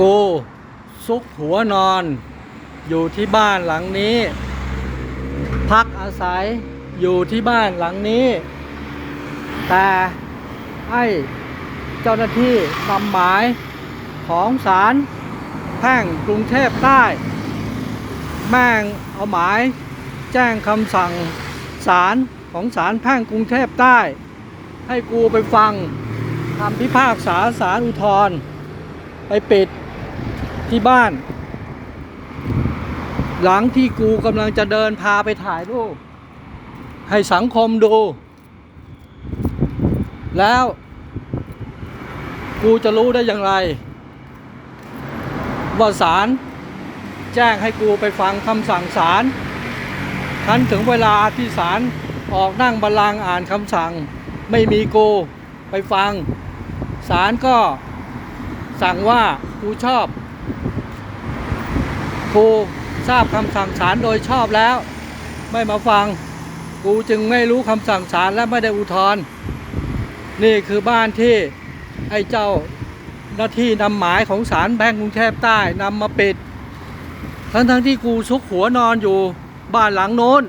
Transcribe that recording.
กู ซุกหัวนอน อยู่ที่บ้านหลังนี้ พักอาศัยอยู่ที่บ้านหลังนี้ แต่ให้เจ้าหน้าที่นำหมายของศาลแพ่งกรุงเทพใต้ แม่งเอาหมายแจ้งคำสั่งศาลของศาลแพ่งกรุงเทพใต้ ให้กูไปฟังคำพิพากษาศาลอุทธรไปปิด ที่บ้าน หลังที่กูกำลังจะเดินพาไปถ่ายรูปให้สังคมดู แล้ว กูจะรู้ได้อย่างไร ว่าศาลแจ้งให้กูไปฟังคำสั่งศาลทันถึงเวลาที่ศาลออกนั่งบัลลังก์อ่านคำสั่ง ไม่มีกูไปฟังศาลก็สั่งว่ากูชอบ กูทราบคำสั่งศาลโดยชอบแล้ว ไม่มาฟังกูจึงไม่รู้คำสั่งศาลและไม่ได้อุทธรณ์นี่คือบ้านที่ไอ้เจ้าหน้าที่นำหมายของศาลแบงกรุงเทพใต้นำมาปิด ทั้งทั้งๆที่กูซุกหัวนอนอยู่บ้านหลังโน้น